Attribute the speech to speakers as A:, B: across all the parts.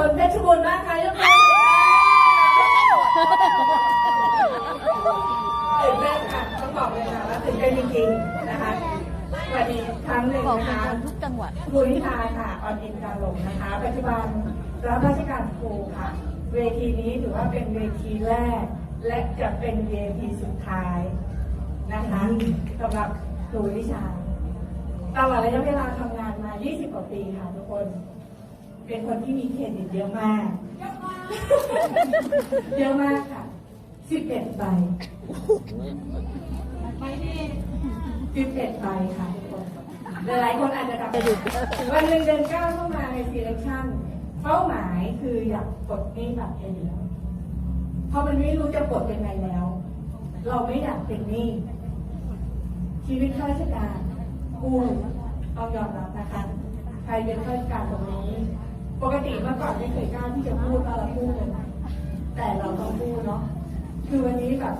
A: คนเพชรบูรณ์บ้างคะยกมือตื่นเต้นค่ะต้องบอกเลยค่ะว่าตื่นเต้นจริงๆนะคะสวัสดีอีกครั้งหนึ่ง
B: ของ
A: นะ
B: เป็น
A: คะ
B: คนทุกจังหวัด
A: ครูนิทาค่ะออนอินการหลงนะคะ ปัจจุบันรับราชการครูค่ะ เวทีนี้ถือว่าเป็นเวทีแรก และจะเป็นเวทีสุดท้ายนะคะสำหรับครูวิชา ตลอดระยะเวลาทำงานมา 20 กว่าปีค่ะทุกคน เป็นคนที่มีเครดิตเยอะมาก เยอะมากค่ะ11ใบ11ใบค่ะทุกคนหลายๆคนอาจจะจำวันหนึ่งเดินก้าวเข้ามาใน selection เป้าหมายคืออยากปลดหนี้บัตรเครดิตเพราะมันไม่รู้จะปลดยังไงแล้ว เราไม่อยากเป็นหนี้ชีวิตข้าราชการกู้ต้องยอมรับนะคะ ใครเป็นข้าราชการตรงนี้ ปกติเมื่อก่อนไม่เคยกล้าที่จะพูดว่าเรพูดเลยแต่เราต้องพูดเนาะคือวันนี้แบบ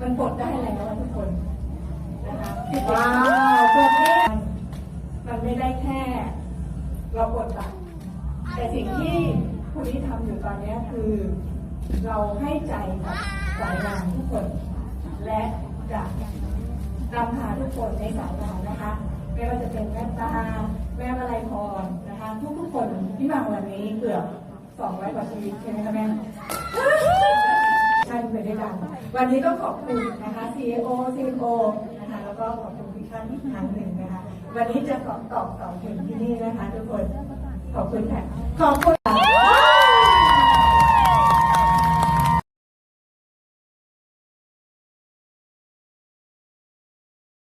A: มันปลดได้แล้วอะทุกคนนะคะว้าวปลดนี้มันไม่ได้แค่ เราปลดบัตรแต่สิ่งที่คุณที่ทำอยู่ตอนนี้คือ เราให้ใจกับสายงานทุกคน และจะนำพาทุกคนในสายงานนะคะ ไม่ว่าจะเป็นแม่ตา แม่มาลัยพรนะคะทุกๆคนที่มาวันนี้เกือบ200กว่าชีวิตใช่ไหมคะแม่ท่านไปด้วยกันวันนี้ต้องขอบคุณนะคะ CEO CEO นะคะแล้วก็ขอบคุณทุกท่านอีกครั้งหนึ่งนะคะ วันนี้จะขอบตอบตอบถึงที่นี่นะคะ ทุกคนขอบคุณค่ะขอบคุณ